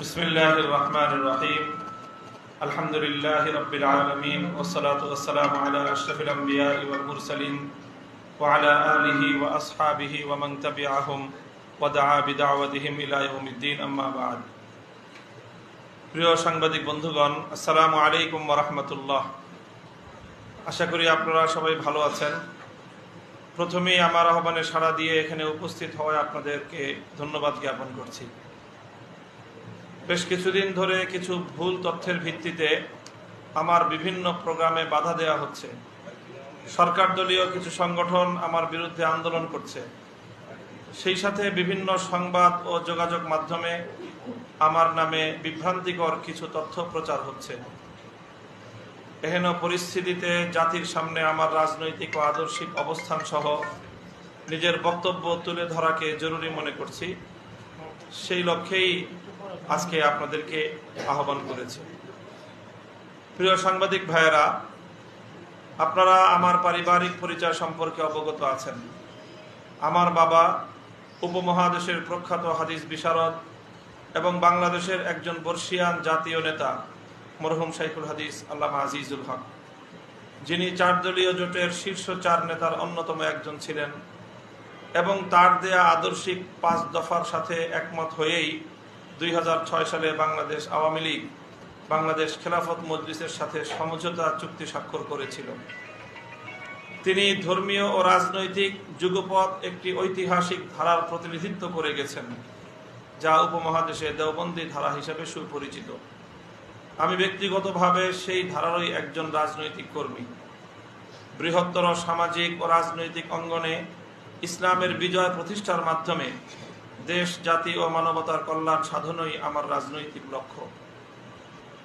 بسم الله الرحمن الرحيم الحمد لله رب العالمين والصلاة والسلام على أشرف الأنبياء والمرسلين وعلى آله وأصحابه ومن تبعهم ودعا بدعوتهم إلى يوم الدين أما بعد প্রিয় সাংবাদিক বন্ধুগণ আসসালামু আলাইকুম রহমতুল্লাহ আশা করি আপনারা সবাই ভালো আছেন প্রথমেই আমার আহ্বানে সাড়া দিয়ে এখানে উপস্থিত হওয়ায় আপনাদেরকে ধন্যবাদ জ্ঞাপন করছি বেশ কিছুদিন ধরে কিছু ভুল তথ্যের ভিত্তিতে আমার বিভিন্ন প্রোগ্রামে বাধা দেওয়া হচ্ছে। সরকার দলীয় কিছু সংগঠন আমার বিরুদ্ধে আন্দোলন করছে। সেই সাথে বিভিন্ন সংবাদ ও যোগাযোগ মাধ্যমে আমার নামে বিভ্রান্তিকর কিছু তথ্য প্রচার হচ্ছে। এহেন পরিস্থিতিতে জাতির সামনে আমার রাজনৈতিক ও আদর্শিক অবস্থান সহ নিজের বক্তব্য তুলে ধরাকে জরুরি মনে করছি। সেই লক্ষ্যেই আজকে আপনাদেরকে আহ্বান করেছে। প্রিয় সাংবাদিক ভাইয়েরা, আপনারা আমার পারিবারিক পরিচয় সম্পর্কে অবগত আছেন। আমার বাবা উপমহাদেশের প্রখ্যাত হাদিস বিশারদ এবং বাংলাদেশের একজন বর্ষিয়ান জাতীয় নেতা মরহুম শাইখুল হাদিস আল্লামা আজিজুল হক, যিনি চার দলীয় জোটের শীর্ষ চার নেতার অন্যতম একজন ছিলেন এবং তার দেয়া আদর্শিক পাঁচ দফার সাথে একমত হয়েই দুই হাজার ছয় সালে বাংলাদেশ আওয়ামী লীগ বাংলাদেশ খেলাফত মজলিসের সাথে সমঝোতা চুক্তি স্বাক্ষর করেছিল। তিনি ধর্মীয় ও রাজনৈতিক যুগপথ একটি ঐতিহাসিক ধারার প্রতিনিধিত্ব করে গেছেন, যা উপমহাদেশে দেওবন্দি ধারা হিসেবে সুপরিচিত। আমি ব্যক্তিগতভাবে সেই ধারারই একজন রাজনৈতিক কর্মী। বৃহত্তর সামাজিক ও রাজনৈতিক অঙ্গনে ইসলামের বিজয় প্রতিষ্ঠার মাধ্যমে দেশ, জাতি ও মানবতার কল্যাণ সাধনই আমার রাজনৈতিক লক্ষ্য।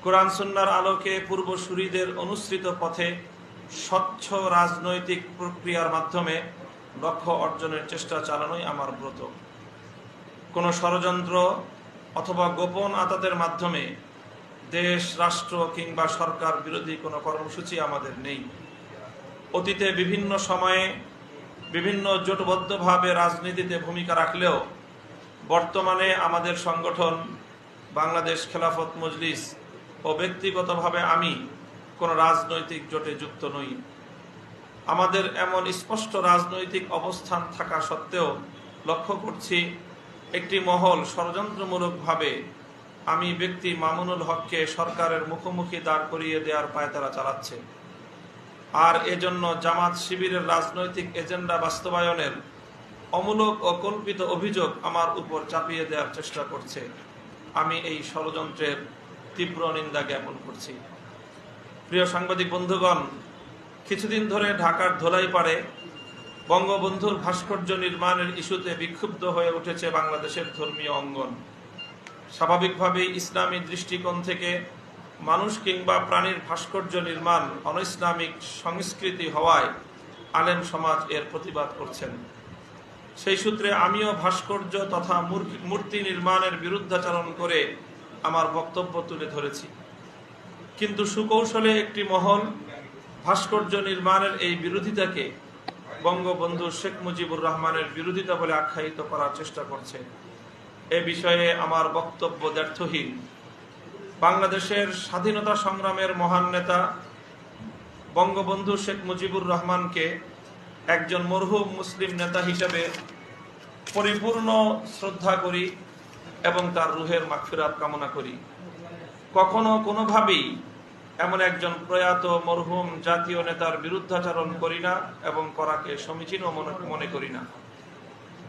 কোরআন সুন্নার আলোকে পূর্বসূরিদের অনুসৃত পথে স্বচ্ছ রাজনৈতিক প্রক্রিয়ার মাধ্যমে লক্ষ্য অর্জনের চেষ্টা চালানোই আমার ব্রত। কোনো ষড়যন্ত্র অথবা গোপন আতাতের মাধ্যমে দেশ, রাষ্ট্র কিংবা সরকার বিরোধী কোনো কর্মসূচি আমাদের নেই। অতীতে বিভিন্ন সময়ে বিভিন্ন জোটবদ্ধভাবে রাজনীতিতে ভূমিকা রাখলেও বর্তমানে আমাদের সংগঠন বাংলাদেশ খেলাফত মজলিস ও ব্যক্তিগতভাবে আমি কোনো রাজনৈতিক জোটে যুক্ত নই। আমাদের এমন স্পষ্ট রাজনৈতিক অবস্থান থাকা সত্ত্বেও লক্ষ্য করছি একটি মহল ষড়যন্ত্রমূলকভাবে আমি ব্যক্তি মামুনুল হককে সরকারের মুখোমুখি দাঁড় করিয়ে দেওয়ার পায়তারা চালাচ্ছে। আর এজন্য জামাত শিবিরের রাজনৈতিক এজেন্ডা বাস্তবায়নের অমূলক ও কল্পিত অভিযোগ আমার উপর চাপিয়ে দেওয়ার চেষ্টা করছে। আমি এই ষড়যন্ত্রের তীব্র নিন্দা জ্ঞাপন করছি। প্রিয় সাংবাদিক বন্ধুগণ, কিছুদিন ধরে ঢাকার ধোলাইপাড়ে বঙ্গবন্ধুর ভাস্কর্য নির্মাণের ইস্যুতে বিক্ষুব্ধ হয়ে উঠেছে বাংলাদেশের ধর্মীয় অঙ্গন। স্বাভাবিকভাবেই ইসলামী দৃষ্টিকোণ থেকে মানুষ কিংবা প্রাণীর ভাস্কর্য নির্মাণ অনইসলামিক সংস্কৃতি হওয়ায় আলেম সমাজ এর প্রতিবাদ করছেন। সেই সূত্রে আমিও ভাস্কর্য তথা মূর্তি নির্মাণের বিরুদ্ধাচরণ করে আমার বক্তব্য তুলে ধরেছি। কিন্তু সুকৌশলে একটি মহল ভাস্কর্য নির্মাণের এই বিরোধিতাকে বঙ্গবন্ধু শেখ মুজিবুর রহমানের বিরোধিতা বলে আখ্যায়িত করার চেষ্টা করছে। এ বিষয়ে আমার বক্তব্য ব্যর্থহীন। বাংলাদেশের স্বাধীনতা সংগ্রামের মহান নেতা বঙ্গবন্ধু শেখ মুজিবুর রহমানকে একজন মরহুম মুসলিম নেতা হিসেবে পরিপূর্ণ শ্রদ্ধা করি এবং তার রুহের মাগফিরাত কামনা করি। কখনো কোনোভাবেই এমন একজন প্রয়াত মরহুম জাতীয় নেতার বিরুদ্ধাচরণ করি না এবং করাকে সমীচীন মনে করি না।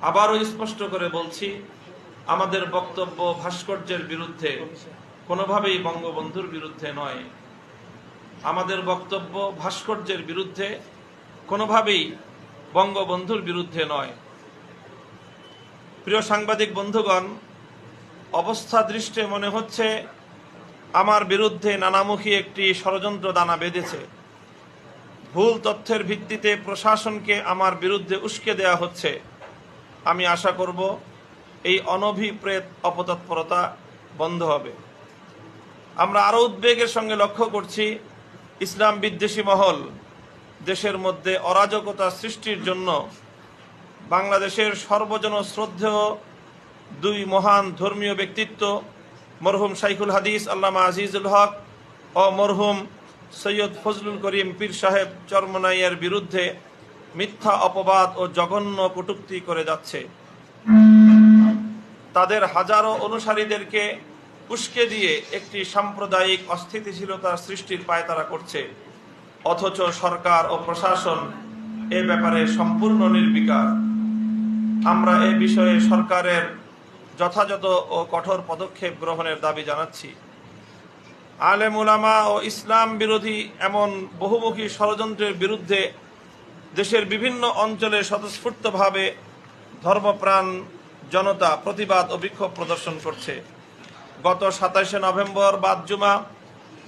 আবারও স্পষ্ট করে বলছি, আমাদের বক্তব্য ভাস্কর্যের বিরুদ্ধে, কোনোভাবেই বঙ্গবন্ধুর বিরুদ্ধে নয়। আমাদের বক্তব্য ভাস্কর্যের বিরুদ্ধে কোনোভাবেই বঙ্গবন্ধুর বিরুদ্ধে নয়। প্রিয় সাংবাদিক বন্ধুগণ, অবস্থা দৃষ্টে মনে হচ্ছে আমার বিরুদ্ধে নানামুখী একটি ষড়যন্ত্র দানা বেঁধেছে। ভুল তথ্যের ভিত্তিতে প্রশাসনকে আমার বিরুদ্ধে উস্কে দেয়া হচ্ছে। আমি আশা করব এই অনভিপ্রেত অপতৎপরতা বন্ধ হবে। আমরা আরও উদ্বেগের সঙ্গে লক্ষ্য করছি ইসলাম বিদ্বেষী মহল। দেশের মধ্যে অরাজকতা সৃষ্টির জন্য বাংলাদেশের সর্বজন শ্রদ্ধেয় দুই মহান ধর্মীয় ব্যক্তিত্ব, মরহুম শাইখুল হাদিস, আল্লামা আজিজুল হক ও মরহুম সৈয়দ ফজলুল করিম পীর সাহেব চরমনাইয়ের বিরুদ্ধে মিথ্যা অপবাদ ও জঘন্য কটুক্তি করে যাচ্ছে। তাদের হাজারো অনুসারীদেরকে উস্কে দিয়ে একটি সাম্প্রদায়িক অস্থিতিশীলতা সৃষ্টির পায়তারা করছে। অথচ সরকার ও প্রশাসন এ ব্যাপারে সম্পূর্ণ নির্বিকার। আমরা এ বিষয়ে সরকারের যথাযথ ও কঠোর পদক্ষেপ গ্রহণের দাবি জানাচ্ছি। আলেম উলামা ও ইসলাম বিরোধী এমন বহুমুখী ষড়যন্ত্রের বিরুদ্ধে দেশের বিভিন্ন অঞ্চলে স্বতঃস্ফূর্তভাবে ধর্মপ্রাণ জনতা প্রতিবাদ ও বিক্ষোভ প্রদর্শন করছে। গত সাতাশে নভেম্বর বাদ জুমা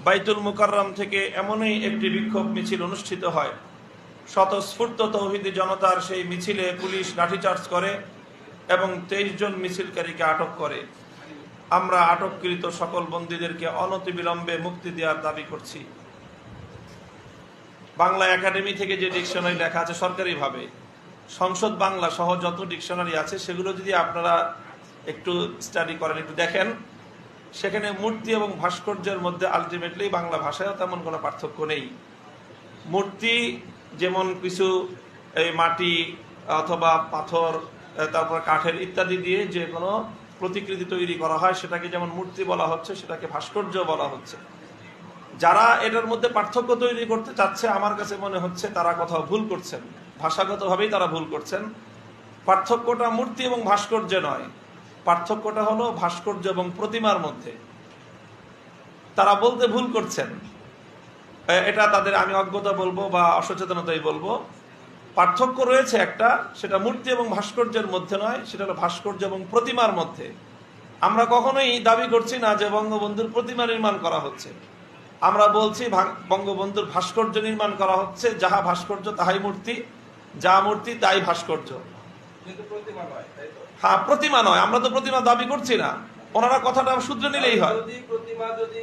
বাইতুল মুকাররম থেকে এমনই একটি বিক্ষোভ মিছিল অনুষ্ঠিত হয়। স্বতঃস্ফূর্ত তৌহিদি জনতার সেই মিছিলে পুলিশ লাঠিচার্জ করে এবং তেইশ জন মিছিলকারীকে আটক করে। আমরা আটককৃত সকল বন্দীদেরকে অনতিবিলম্বে মুক্তি দেওয়ার দাবি করছি। বাংলা একাডেমি থেকে যে ডিকশনারি লেখা আছে সরকারিভাবে। সংসদ বাংলা সহ যত ডিকশনারি আছে, সেগুলো যদি আপনারা একটু স্টাডি করেন, একটু দেখেন সেখানে মূর্তি এবং ভাস্কর্যের মধ্যে আলটিমেটলি বাংলা ভাষায়ও তেমন কোনো পার্থক্য নেই। মূর্তি যেমন কিছু এই মাটি অথবা পাথর তারপর কাঠের ইত্যাদি দিয়ে যে কোনো প্রতিকৃতি তৈরি করা হয়, সেটাকে যেমন মূর্তি বলা হচ্ছে, সেটাকে ভাস্কর্য বলা হচ্ছে। যারা এটার মধ্যে পার্থক্য তৈরি করতে চাচ্ছে, আমার কাছে মনে হচ্ছে তারা কোথাও ভুল করছেন। ভাষাগতভাবেই তারা ভুল করছেন। পার্থক্যটা মূর্তি এবং ভাস্কর্য নয়। পার্থক্যটা হলো ভাস্কর্য এবং প্রতিমার মধ্যে। তারা বলতে ভুল করছেন। এটা তাদের আমি অজ্ঞতা বলব বা অসচেতনতাই বলব। পার্থক্য রয়েছে একটা, সেটা মূর্তি এবং ভাস্কর্যের মধ্যে নয়, সেটা হলো ভাস্কর্য এবং প্রতিমার মধ্যে। আমরা কখনোই দাবি করছি না যে বঙ্গবন্ধুর প্রতিমা নির্মাণ করা হচ্ছে। আমরা বলছি বঙ্গবন্ধুর ভাস্কর্য নির্মাণ করা হচ্ছে, যাহা ভাস্কর্য তাহাই মূর্তি, যা মূর্তি তাই ভাস্কর্য। হ্যাঁ প্রতিমা নয় আমরা তো প্রতিমা দাবি করছি না। ওনারা কথাটা শুধরে নিলেই হয়। যদি প্রতিমা যদি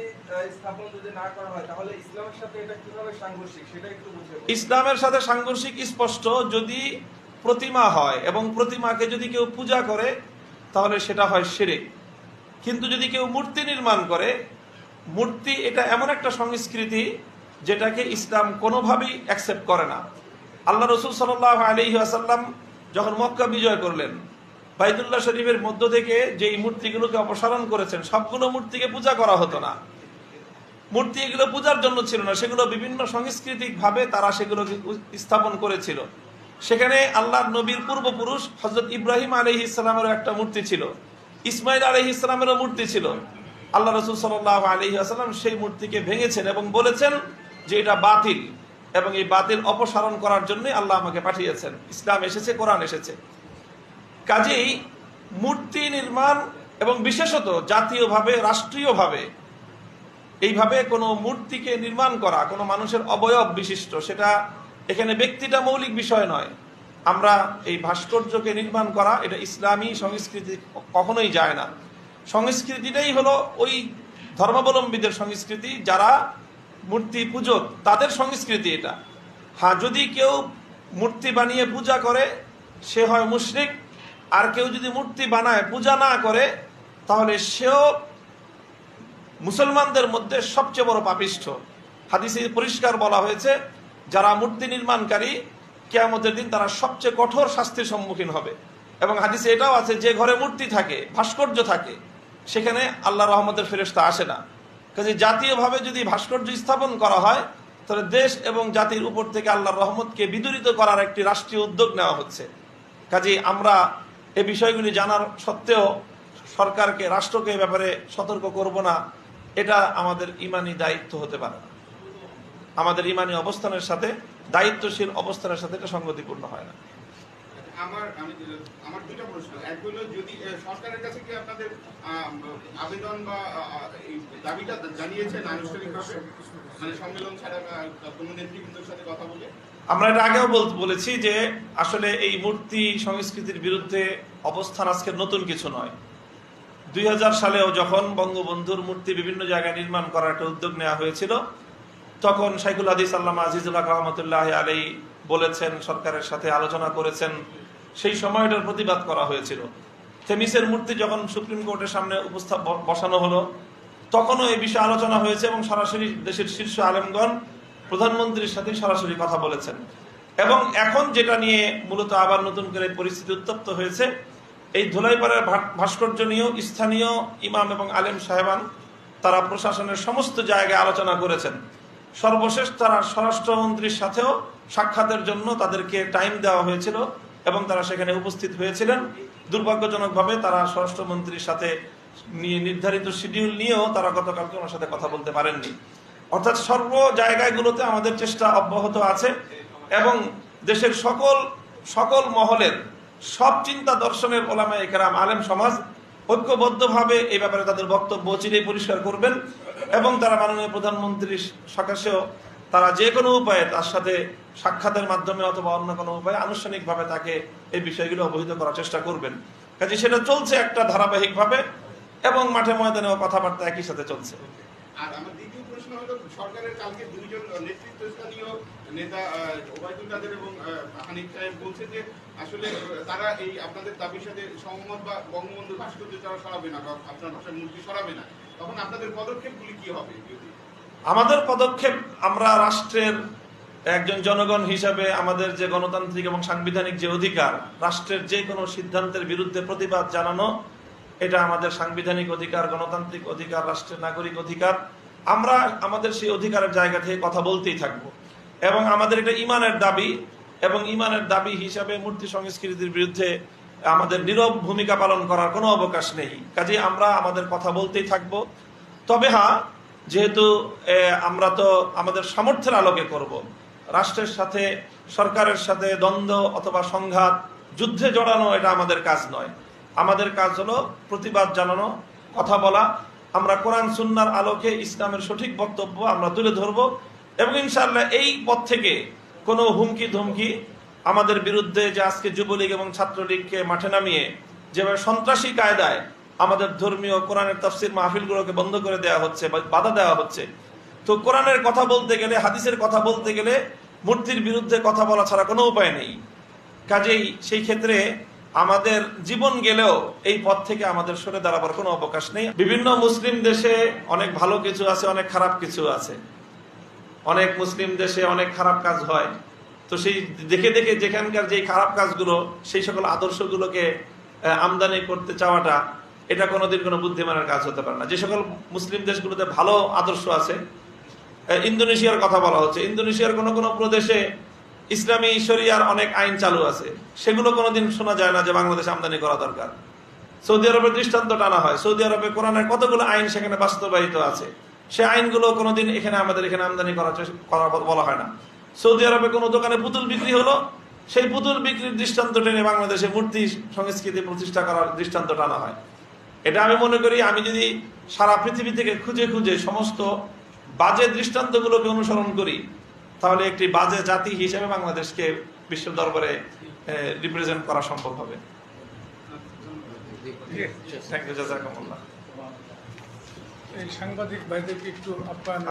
স্থাপন যদি না করা হয় তাহলে ইসলামের সাথে এটা কীভাবে সাংঘর্ষিক সেটা একটু বুঝে ইসলামের সাথে সাংঘর্ষিক স্পষ্ট যদি প্রতিমা হয় এবং প্রতিমাকে যদি কেউ পূজা করে তাহলে সেটা হয় শিরিক। কিন্তু যদি কেউ মূর্তি নির্মাণ করে মূর্তি এটা এমন একটা সংস্কৃতি যেটাকে ইসলাম কোনোভাবেই অ্যাকসেপ্ট করে না। আল্লাহ রসুল সাল্লাহ আলী আসাল্লাম যখন মক্কা বিজয় করলেন, বাইতুল্লাহ শরীফের মধ্য থেকে যেই মূর্তিগুলোকে অপসারণ করেছেন, সবগুলো মূর্তিকে পূজা করা হতো না। মূর্তি এগুলো পূজার জন্য ছিল না, সেগুলো বিভিন্ন সাংস্কৃতিক ভাবে তারা সেগুলোকে স্থাপন করেছিল। সেখানে আল্লাহর নবীর পূর্বপুরুষ হজরত ইব্রাহিম আলহি ইসলামেরও একটা মূর্তি ছিল ইসমাইল আলহি ইসলামেরও মূর্তি ছিল। আল্লাহ রসুল সাল্লাহ আলহি আসালাম সেই মূর্তিকে ভেঙেছেন এবং বলেছেন যে এটা বাতিল। এবং এই বাতিল অপসারণ করার জন্যই আল্লাহ আমাকে পাঠিয়েছেন। ইসলাম এসেছে, কোরআন এসেছে। কাজেই মূর্তি নির্মাণ এবং বিশেষত জাতীয়ভাবে, রাষ্ট্রীয়ভাবে এইভাবে কোনো মূর্তিকে নির্মাণ করা, কোনো মানুষের অবয়ব বিশিষ্ট, সেটা এখানে ব্যক্তিটা মৌলিক বিষয় নয়। আমরা এই ভাস্কর্যকে নির্মাণ করা, এটা ইসলামী সংস্কৃতি কখনোই যায় না। সংস্কৃতিটাই হলো ওই ধর্মাবলম্বীদের সংস্কৃতি, যারা মূর্তি পুজো, তাদের সংস্কৃতি এটা। হ্যাঁ যদি কেউ মূর্তি বানিয়ে পূজা করে, সে হয় মুশরিক। আর কেউ যদি মূর্তি বানায়, পূজা না করে, তাহলে সেও মুসলমানদের মধ্যে সবচেয়ে বড় পাপিষ্ঠ। হাদিসে পরিষ্কার বলা হয়েছে, যারা মূর্তি নির্মাণকারী, কেয়ামতের দিন তারা সবচেয়ে কঠোর শাস্তির সম্মুখীন হবে। এবং হাদিসে এটাও আছে, যে ঘরে মূর্তি থাকে, ভাস্কর্য থাকে, সেখানে আল্লাহ রহমতের ফেরেস্তা আসে না। কাজে জাতীয়ভাবে যদি ভাস্কর্য স্থাপন করা হয়, তাহলে দেশ এবং জাতির উপর থেকে আল্লাহর রহমতকে বিদূরিত করার একটি রাষ্ট্রীয় উদ্যোগ নেওয়া হচ্ছে। কাজে আমরা এ বিষয়গুলি জানার সত্ত্বেও সরকারকে, রাষ্ট্রকে ব্যাপারে সতর্ক করব না, এটা আমাদের ইমানি দায়িত্ব হতে পারে না। আমাদের ইমানি অবস্থানের সাথে, দায়িত্বশীল অবস্থানের সাথে এটা সঙ্গতিপূর্ণ হয় না। আমার, আমি আমার প্রশ্ন। এক যদি সরকারের কাছে কি আপনাদের আবেদন বা দাবিটা জানিয়েছেন আনুষ্ঠানিকভাবে? মানে সম্মেলন ছাড়া কোনো সাথে কথা বলে? আমরা এটা আগেও বলেছি যে আসলে এই মূর্তি সংস্কৃতির বিরুদ্ধে অবস্থান আজকে নতুন কিছু নয়। দুই সালেও যখন বঙ্গবন্ধুর মূর্তি বিভিন্ন জায়গায় নির্মাণ করার একটা উদ্যোগ নেওয়া হয়েছিল, তখন শাইখুল হাদিস আল্লামা আজিজুল্লাহ রহমতুল্লাহ আলী বলেছেন, সরকারের সাথে আলোচনা করেছেন। সেই সময়টার প্রতিবাদ করা হয়েছিল। থেমিসের মূর্তি যখন সুপ্রিম কোর্টের সামনে উপস্থাপ বসানো হলো, তখনও এই বিষয়ে আলোচনা হয়েছে এবং সরাসরি দেশের শীর্ষ আলেমগণ প্রধানমন্ত্রীর সাথে সরাসরি কথা বলেছেন। এবং এখন যেটা নিয়ে মূলত আবার নতুন করে পরিস্থিতি উত্তপ্ত হয়েছে, এই ধুলাইপাড়ার ভাস্কর্য নিয়েও স্থানীয় ইমাম এবং আলেম সাহেবান তারা প্রশাসনের সমস্ত জায়গায় আলোচনা করেছেন। সর্বশেষ তারা স্বরাষ্ট্রমন্ত্রীর সাথেও সাক্ষাতের জন্য তাদেরকে টাইম দেওয়া হয়েছিল। এবং তারা সেখানে উপস্থিত হয়েছিলেন। দুর্ভাগ্যজনকভাবে তারা স্বরাষ্ট্রমন্ত্রীর সাথে নির্ধারিত শিডিউল নিয়েও তারা গতকালকে ওনার সাথে কথা বলতে পারেননি। অর্থাৎ সর্ব জায়গাগুলোতে আমাদের চেষ্টা অব্যাহত আছে এবং দেশের সকল সকল মহলের সব চিন্তা দর্শনের ওলামা একরাম আলেম সমাজ ঐক্যবদ্ধভাবে এই ব্যাপারে তাদের বক্তব্য চিরেই পরিষ্কার করবেন এবং তারা মাননীয় প্রধানমন্ত্রীর সকাশেও তারা যে কোনো উপায়ে তার সাথে সাক্ষাতের মাধ্যমে অথবা অন্য কোনো উপায়ে আনুষ্ঠানিকভাবে তাকে এই বিষয়গুলো অবহিত করার চেষ্টা করবেন। কাজে সেটা চলছে একটা ধারাবাহিকভাবে এবং মাঠে ময়দানেও কথাবার্তা একই সাথে চলছে। আর আমার দ্বিতীয় প্রশ্ন হলো, সরকারের কালকে নেতা এবং বলছে যে আসলে তারা এই আপনাদের দাবির সাথে বা তারা সরাবে না বা আপনার সরাবে না। তখন আপনাদের কি হবে? আমাদের পদক্ষেপ আমরা রাষ্ট্রের একজন জনগণ হিসাবে আমাদের যে গণতান্ত্রিক এবং সাংবিধানিক যে অধিকার, রাষ্ট্রের যে কোনো সিদ্ধান্তের বিরুদ্ধে প্রতিবাদ জানানো, এটা আমাদের সাংবিধানিক অধিকার, গণতান্ত্রিক অধিকার, রাষ্ট্রের নাগরিক অধিকার। আমরা আমাদের সেই অধিকারের জায়গা থেকে কথা বলতেই থাকব। এবং আমাদের এটা ইমানের দাবি, এবং ইমানের দাবি হিসাবে মূর্তি সংস্কৃতির বিরুদ্ধে আমাদের নীরব ভূমিকা পালন করার কোনো অবকাশ নেই। কাজে আমরা আমাদের কথা বলতেই থাকব। তবে হ্যাঁ যেহেতু আমরা তো আমাদের সামর্থ্যের আলোকে করব। রাষ্ট্রের সাথে, সরকারের সাথে দ্বন্দ্ব অথবা সংঘাত, যুদ্ধে জড়ানো এটা আমাদের কাজ নয়। আমাদের কাজ হলো প্রতিবাদ জানানো, কথা বলা। আমরা কোরআন, সুন্নার আলোকে ইসলামের সঠিক বক্তব্য আমরা তুলে ধরব এবং ইনশাআল্লাহ এই পথ থেকে কোনো হুমকি ধমকি আমাদের বিরুদ্ধে যে আজকে যুবলীগ এবং ছাত্রলীগকে মাঠে নামিয়ে যেভাবে সন্ত্রাসী কায়দায় আমাদের ধর্মীয় কোরআনের তফসির মাহফিলগুলোকে বন্ধ করে দেওয়া হচ্ছে বাধা দেওয়া হচ্ছে। তো কোরআনের কথা বলতে গেলে, হাদিসের কথা বলতে গেলে মূর্তির বিরুদ্ধে কথা বলা ছাড়া কোনো উপায় নেই। কাজেই সেই ক্ষেত্রে আমাদের জীবন গেলেও এই পথ থেকে আমাদের সরে দাঁড়াবার কোনো অবকাশ নেই। বিভিন্ন মুসলিম দেশে অনেক ভালো কিছু আছে, অনেক খারাপ কিছু আছে। অনেক মুসলিম দেশে অনেক খারাপ কাজ হয়। তো সেই দেখে দেখে যেখানকার যে খারাপ কাজগুলো, সেই সকল আদর্শগুলোকে আমদানি করতে চাওয়াটা এটা কোনোদিন কোনো বুদ্ধিমানের কাজ হতে পারে না। যে সকল মুসলিম দেশগুলোতে ভালো আদর্শ আছে ইন্দোনেশিয়ার কথা বলা হচ্ছে। ইন্দোনেশিয়ার কোনো কোনো প্রদেশে ইসলামী শরিয়ার অনেক আইন চালু আছে। সেগুলো কোনোদিন শোনা যায় না যে বাংলাদেশে আমদানি করা দরকার। সৌদি আরবের দৃষ্টান্ত টানা হয়। সৌদি আরবে কোরআনের কতগুলো আইন সেখানে বাস্তবায়িত আছে? সে আইনগুলো কোনোদিন এখানে আমাদের এখানে আমদানি করা করা বলা হয় না। সৌদি আরবে কোনো দোকানে পুতুল বিক্রি হলো, সেই পুতুল বিক্রির দৃষ্টান্ত টেনে বাংলাদেশে মূর্তি সংস্কৃতি প্রতিষ্ঠা করার দৃষ্টান্ত টানা হয়। এটা আমি মনে করি আমি যদি সারা পৃথিবী থেকে খুঁজে খুঁজে সমস্ত বাজে দৃষ্টান্তগুলোকে অনুসরণ করি তাহলে একটি বাজে জাতি হিসেবে বাংলাদেশকে বিশ্ব দরবারে রিপ্রেজেন্ট করা সম্ভব হবে। থ্যাংক ইউ জাজাকামুল্লাহ। এই সাংবাদিক ভাইদেরকে একটু আপ্যায়ন